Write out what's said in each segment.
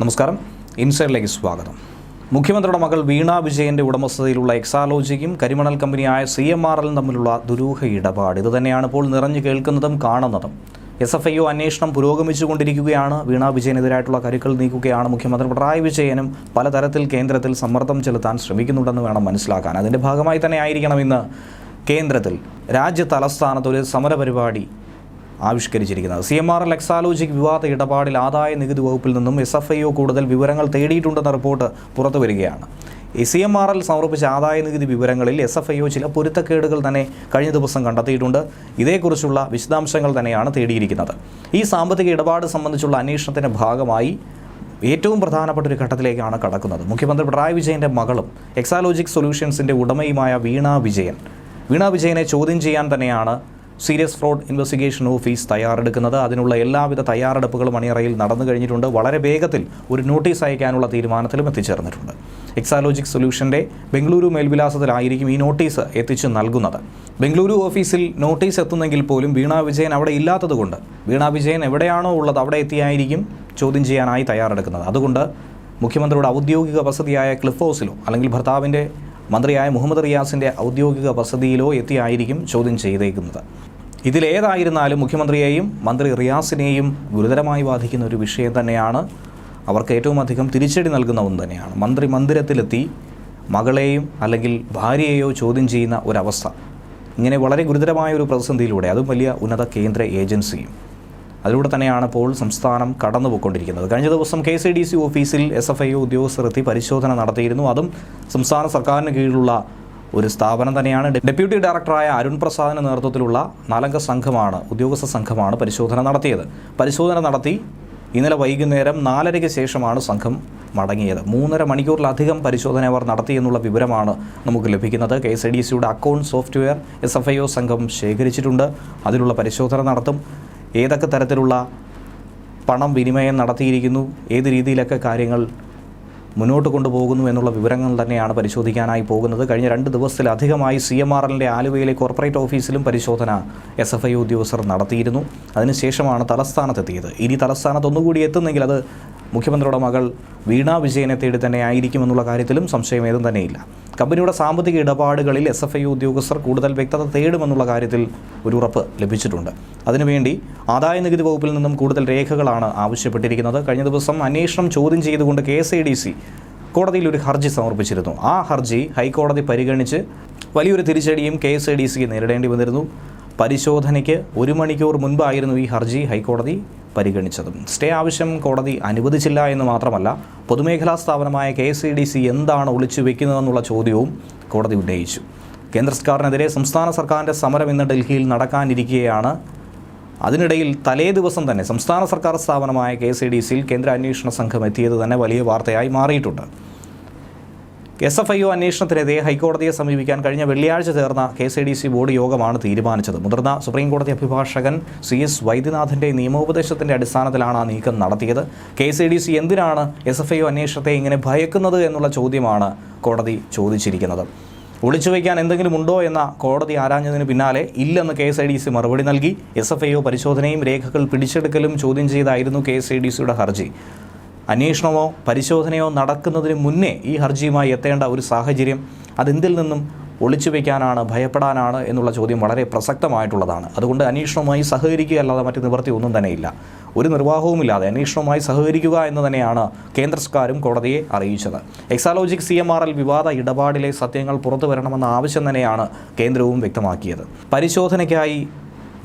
നമസ്കാരം. ഇൻസൈഡിലേക്ക് സ്വാഗതം. മുഖ്യമന്ത്രിയുടെ മകൾ വീണ വിജയന്റെ ഉടമസ്ഥതയിലുള്ള എക്സാലോജിക്കും കരിമണൽ കമ്പനിയായ സി എം ആർ എല്ലും തമ്മിലുള്ള ദുരൂഹ ഇടപാട്. ഇത് തന്നെയാണ് ഇപ്പോൾ നിറഞ്ഞു കേൾക്കുന്നതും കാണുന്നതും. എസ് എഫ് ഐ ഒ അന്വേഷണം പുരോഗമിച്ചുകൊണ്ടിരിക്കുകയാണ്. വീണ വിജയനെതിരായിട്ടുള്ള കരുക്കൾ നീക്കുകയാണ് മുഖ്യമന്ത്രി. പിണറായി വിജയനും പലതരത്തിൽ കേന്ദ്രത്തിൽ സമ്മർദ്ദം ചെലുത്താൻ ശ്രമിക്കുന്നുണ്ടെന്ന് വേണം മനസ്സിലാക്കാൻ. അതിന്റെ ഭാഗമായി തന്നെ ആയിരിക്കണം ഇന്ന് കേന്ദ്രത്തിൽ രാജ്യ തലസ്ഥാനത്ത് ഒരു സമരപരിപാടി ആവിഷ്കരിച്ചിരിക്കുന്നത്. C M R L Exalogic വിവാദ ഇടപാടിൽ ആദായ നികുതി വകുപ്പിൽ നിന്നും എസ് എഫ് ഐ ഒ കൂടുതൽ വിവരങ്ങൾ തേടിയിട്ടുണ്ടെന്ന റിപ്പോർട്ട് പുറത്തു വരികയാണ്. സി എം ആർ എൽ സമർപ്പിച്ച ആദായ നികുതി വിവരങ്ങളിൽ എസ് എഫ് ഐ ഒ ചില പൊരുത്തക്കേടുകൾ തന്നെ കഴിഞ്ഞ ദിവസം കണ്ടെത്തിയിട്ടുണ്ട്. ഇതേക്കുറിച്ചുള്ള വിശദാംശങ്ങൾ തന്നെയാണ് തേടിയിരിക്കുന്നത്. ഈ സാമ്പത്തിക ഇടപാട് സംബന്ധിച്ചുള്ള അന്വേഷണത്തിന്റെ ഭാഗമായി ഏറ്റവും പ്രധാനപ്പെട്ട ഒരു ഘട്ടത്തിലേക്കാണ് കടക്കുന്നത്. മുഖ്യമന്ത്രി പിണറായി വിജയന്റെ മകളും എക്സാലോജിക് സൊല്യൂഷൻസിന്റെ ഉടമയുമായ വീണ വിജയൻ. വീണ വിജയനെ ചോദ്യം ചെയ്യാൻ തന്നെയാണ് സീരിയസ് ഫ്രോഡ് ഇൻവെസ്റ്റിഗേഷൻ ഓഫീസ് തയ്യാറെടുക്കുന്നത്. അതിനുള്ള എല്ലാവിധ തയ്യാറെടുപ്പുകളും അണിയറയിൽ നടന്നു കഴിഞ്ഞിട്ടുണ്ട്. വളരെ വേഗത്തിൽ ഒരു നോട്ടീസ് അയക്കാനുള്ള തീരുമാനത്തിലും എത്തിച്ചേർന്നിട്ടുണ്ട്. എക്സാലോജിക് സൊല്യൂഷന്റെ ബംഗളൂരു മേൽവിലാസത്തിലായിരിക്കും ഈ നോട്ടീസ് എത്തിച്ചു നൽകുന്നത്. ബംഗളൂരു ഓഫീസിൽ നോട്ടീസ് എത്തുന്നെങ്കിൽ പോലും വീണ വിജയൻ അവിടെ ഇല്ലാത്തതുകൊണ്ട് വീണ വിജയൻ എവിടെയാണോ ഉള്ളത് അവിടെ എത്തിയായിരിക്കും ചോദ്യം ചെയ്യാനായി തയ്യാറെടുക്കുന്നത്. അതുകൊണ്ട് മുഖ്യമന്ത്രിയുടെ ഔദ്യോഗിക വസതിയായ ക്ലിഫ് ഹൗസിലോ അല്ലെങ്കിൽ ഭർത്താവിന്റെ മന്ത്രിയായ മുഹമ്മദ് റിയാസിന്റെ ഔദ്യോഗിക വസതിയിലോ എത്തിയായിരിക്കും ചോദ്യം ചെയ്തേക്കുന്നത്. ഇതിലേതായിരുന്നാലും മുഖ്യമന്ത്രിയെയും മന്ത്രി റിയാസിനെയും ഗുരുതരമായി ബാധിക്കുന്ന ഒരു വിഷയം തന്നെയാണ്. അവർക്ക് ഏറ്റവും അധികം തിരിച്ചടി നൽകുന്ന ഒന്ന് തന്നെയാണ്. മന്ത്രി മന്ദിരത്തിലെത്തി മകളെയും അല്ലെങ്കിൽ ഭാര്യയെയോ ചോദ്യം ചെയ്യുന്ന ഒരവസ്ഥ. ഇങ്ങനെ വളരെ ഗുരുതരമായ ഒരു പ്രതിസന്ധിയിലൂടെ അതും വലിയ ഉന്നത കേന്ദ്ര ഏജൻസിയും അതിലൂടെ തന്നെയാണ് ഇപ്പോൾ സംസ്ഥാനം കടന്നുപോയിക്കൊണ്ടിരിക്കുന്നത്. കഴിഞ്ഞ ദിവസം കെ സി ഡി സി ഓഫീസിൽ എസ് എഫ് ഐ ഉദ്യോഗസ്ഥർ എത്തി പരിശോധന നടത്തിയിരുന്നു. അതും സംസ്ഥാന സർക്കാരിന് കീഴിലുള്ള ഒരു സ്ഥാപനം തന്നെയാണ്. ഡെപ്യൂട്ടി ഡയറക്ടറായ അരുൺ പ്രസാദിന് നേതൃത്വത്തിലുള്ള നാലംഗ സംഘമാണ് ഉദ്യോഗസ്ഥ സംഘമാണ് പരിശോധന നടത്തിയത്. പരിശോധന നടത്തി ഇന്നലെ വൈകുന്നേരം നാലരയ്ക്ക് ശേഷമാണ് സംഘം മടങ്ങിയത്. മൂന്നര മണിക്കൂറിലധികം പരിശോധന അവർ നടത്തിയെന്നുള്ള വിവരമാണ് നമുക്ക് ലഭിക്കുന്നത്. കെ എസ് ഐ ഡി സിയുടെ account software S F I O സംഘം ശേഖരിച്ചിട്ടുണ്ട്. അതിലുള്ള പരിശോധന നടത്തും. ഏതൊക്കെ തരത്തിലുള്ള പണം വിനിമയം നടത്തിയിരിക്കുന്നു ഏത് രീതിയിലൊക്കെ കാര്യങ്ങൾ മുന്നോട്ട് കൊണ്ടുപോകുന്നു എന്നുള്ള വിവരങ്ങൾ തന്നെയാണ് പരിശോധിക്കാനായി പോകുന്നത്. കഴിഞ്ഞ രണ്ട് ദിവസത്തിലധികമായി സി എം ആർ എല്ലിന്റെ ആലുവയിലെ കോർപ്പറേറ്റ് ഓഫീസിലും പരിശോധന എസ് എഫ് ഐ ഉദ്യോഗസ്ഥർ നടത്തിയിരുന്നു. അതിനുശേഷമാണ് തലസ്ഥാനത്തെത്തിയത്. ഇനി തലസ്ഥാനത്ത് ഒന്നുകൂടി എത്തുന്നെങ്കിൽ അത് മുഖ്യമന്ത്രിയുടെ മകൾ വീണ വിജയനെ തേടി തന്നെ ആയിരിക്കുമെന്നുള്ള കാര്യത്തിലും സംശയം തന്നെയില്ല. കമ്പനിയുടെ സാമ്പത്തിക ഇടപാടുകളിൽ എസ് എഫ് ഐ ഉദ്യോഗസ്ഥർ കൂടുതൽ വ്യക്തത തേടുമെന്നുള്ള കാര്യത്തിൽ ഒരു ഉറപ്പ് ലഭിച്ചിട്ടുണ്ട്. അതിനുവേണ്ടി ആദായ നികുതി വകുപ്പിൽ നിന്നും കൂടുതൽ രേഖകളാണ് ആവശ്യപ്പെട്ടിരിക്കുന്നത്. കഴിഞ്ഞ ദിവസം അന്വേഷണം ചോദ്യം ചെയ്തുകൊണ്ട് K S I D C കോടതിയിൽ ഒരു ഹർജി സമർപ്പിച്ചിരുന്നു. ആ ഹർജി ഹൈക്കോടതി പരിഗണിച്ച് വലിയൊരു തിരിച്ചടിയും കെ എസ് ഐ ഡി സിക്ക് നേരിടേണ്ടി വന്നിരുന്നു. പരിശോധനയ്ക്ക് ഒരു മണിക്കൂർ മുൻപായിരുന്നു ഈ ഹർജി ഹൈക്കോടതി പരിഗണിച്ചതും. സ്റ്റേ ആവശ്യം കോടതി അനുവദിച്ചില്ല എന്ന് മാത്രമല്ല പൊതുമേഖലാ സ്ഥാപനമായ കെ എസ് ഡി സി എന്താണ് ഒളിച്ചു വെക്കുന്നതെന്നുള്ള ചോദ്യവും കോടതി ഉന്നയിച്ചു. കേന്ദ്ര സർക്കാരിനെതിരെ സംസ്ഥാന സർക്കാരിന്റെ സമരം ഇന്ന് ഡൽഹിയിൽ നടക്കാനിരിക്കുകയാണ് അതിനിടയിൽ തലേ ദിവസം തന്നെ സംസ്ഥാന സർക്കാർ സ്ഥാപനമായ കെ എസ് ഡി സിയിൽ കേന്ദ്ര അന്വേഷണ സംഘം എത്തിയത് തന്നെ വലിയ വാർത്തയായി മാറിയിട്ടുണ്ട്. എസ് എഫ് ഐ ഒ അന്വേഷണത്തിനെതിരെ ഹൈക്കോടതിയെ സമീപിക്കാൻ കഴിഞ്ഞ വെള്ളിയാഴ്ച ചേർന്ന K I D C board യോഗമാണ് തീരുമാനിച്ചത്. മുതിർന്ന സുപ്രീം കോടതി അഭിഭാഷകൻ സി എസ് വൈദ്യനാഥന്റെ നിയമോപദേശത്തിന്റെ അടിസ്ഥാനത്തിലാണ് ആ നീക്കം നടത്തിയത്. കെ ഐ ഡി സി എന്തിനാണ് എസ് എഫ് ഐ ഒ അന്വേഷണത്തെ ഇങ്ങനെ ഭയക്കുന്നത് എന്നുള്ള ചോദ്യമാണ് കോടതി ചോദിച്ചിരിക്കുന്നത്. ഒളിച്ചു വയ്ക്കാൻ എന്തെങ്കിലും ഉണ്ടോ എന്ന കോടതി ആരാഞ്ഞതിന് പിന്നാലെ ഇല്ലെന്ന് K S I D C മറുപടി നൽകി. എസ് എഫ് ഐ ഒ പരിശോധനയും രേഖകൾ പിടിച്ചെടുക്കലും ചോദ്യം ചെയ്തായിരുന്നു കെ എസ് ഐ ഡി സിയുടെ ഹർജി. അന്വേഷണമോ പരിശോധനയോ നടക്കുന്നതിന് മുന്നേ ഈ ഹർജിയുമായി എത്തേണ്ട ഒരു സാഹചര്യം അതെന്തിൽ നിന്നും ഒളിച്ചു വയ്ക്കാനാണ് ഭയപ്പെടാനാണ് എന്നുള്ള ചോദ്യം വളരെ പ്രസക്തമായിട്ടുള്ളതാണ്. അതുകൊണ്ട് അന്വേഷണവുമായി സഹകരിക്കുക അല്ലാതെ മറ്റ് നിവൃത്തി ഒന്നും തന്നെയില്ല. ഒരു നിർവാഹവുമില്ലാതെ അന്വേഷണവുമായി സഹകരിക്കുക എന്ന് തന്നെയാണ് കേന്ദ്ര സർക്കാരും കോടതിയെ അറിയിച്ചത്. Exalogic C M R L വിവാദ ഇടപാടിലെ സത്യങ്ങൾ പുറത്തു വരണമെന്ന ആവശ്യം തന്നെയാണ് കേന്ദ്രവും വ്യക്തമാക്കിയത്. പരിശോധനയ്ക്കായി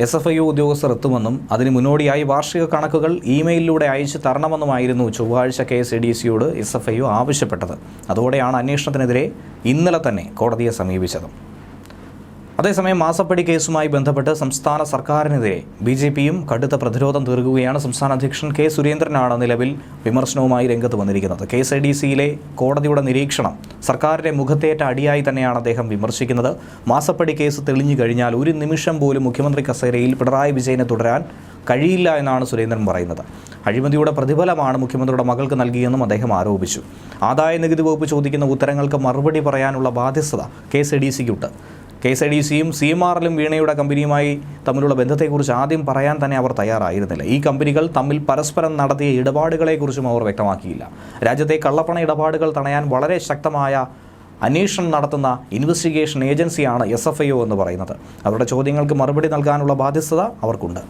എസ് എഫ് ഐ ഒ ഉദ്യോഗസ്ഥർ എത്തുമെന്നും അതിന് മുന്നോടിയായി വാർഷിക കണക്കുകൾ ഇമെയിലിലൂടെ അയച്ചു തരണമെന്നുമായിരുന്നു ചൊവ്വാഴ്ച കെ എസ് എ ഡി സിയോട് എസ് എഫ് ഐ ഒ ആവശ്യപ്പെട്ടത്. അതോടെയാണ് അന്വേഷണത്തിനെതിരെ ഇന്നലെ തന്നെ കോടതിയെ സമീപിച്ചത്. അതേസമയം മാസപ്പടി കേസുമായി ബന്ധപ്പെട്ട് സംസ്ഥാന സർക്കാരിനെതിരെ ബി ജെ പിയും കടുത്ത പ്രതിരോധം തീർക്കുകയാണ് സംസ്ഥാന അധ്യക്ഷൻ കെ സുരേന്ദ്രനാണ് നിലവിൽ വിമർശനവുമായി രംഗത്ത് വന്നിരിക്കുന്നത്. കെ എസ് ഐ ഡി സിയിലെ കോടതിയുടെ നിരീക്ഷണം സർക്കാരിന്റെ മുഖത്തേറ്റ അടിയായി തന്നെയാണ് അദ്ദേഹം വിമർശിക്കുന്നത്. മാസപ്പടി കേസ് തെളിഞ്ഞു കഴിഞ്ഞാൽ ഒരു നിമിഷം പോലും മുഖ്യമന്ത്രി കസേരയിൽ പിണറായി വിജയനെ തുടരാൻ കഴിയില്ല എന്നാണ് സുരേന്ദ്രൻ പറയുന്നത്. അഴിമതിയുടെ പ്രതിഫലമാണ് മുഖ്യമന്ത്രിയുടെ മകൾക്ക് നൽകിയെന്നും അദ്ദേഹം ആരോപിച്ചു. ആദായ നികുതി വകുപ്പ് ചോദിക്കുന്ന ഉത്തരങ്ങൾക്ക് മറുപടി പറയാനുള്ള ബാധ്യസ്ഥത കെ എസ് ഐ ഡി സിക്കുണ്ട്. കെ എസ് ഐ ഡി സിയും സി എം ആറിലും വീണയുടെ കമ്പനിയുമായി തമ്മിലുള്ള ബന്ധത്തെക്കുറിച്ച് ആദ്യം പറയാൻ തന്നെ അവർ തയ്യാറായിരുന്നില്ല. ഈ കമ്പനികൾ തമ്മിൽ പരസ്പരം നടത്തിയ ഇടപാടുകളെക്കുറിച്ചും അവർ വ്യക്തമാക്കിയില്ല. രാജ്യത്തെ കള്ളപ്പണ ഇടപാടുകൾ തടയാൻ വളരെ ശക്തമായ അന്വേഷണം നടത്തുന്ന ഇൻവെസ്റ്റിഗേഷൻ ഏജൻസിയാണ് എസ് എഫ് ഐ ഒ എന്ന് പറയുന്നത്. അവരുടെ ചോദ്യങ്ങൾക്ക് മറുപടി നൽകാനുള്ള ബാധ്യസ്ഥത അവർക്കുണ്ട്.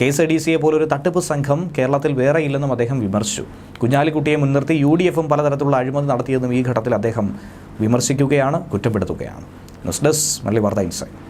കെ എസ് ഐ ഡി സിയെ പോലൊരു തട്ടിപ്പ് സംഘം കേരളത്തിൽ വേറെ ഇല്ലെന്നും അദ്ദേഹം വിമർശിച്ചു. കുഞ്ഞാലിക്കുട്ടിയെ മുൻനിർത്തി യു ഡി എഫും പലതരത്തിലുള്ള അഴിമതി നടത്തിയതെന്നും ഈ ഘട്ടത്തിൽ അദ്ദേഹം വിമർശിക്കുകയാണ് കുറ്റപ്പെടുത്തുകയാണ്. ന്യൂസ് ഡെസ്ക് മല്ലി വാർത്ത ഇൻസൈറ്റ്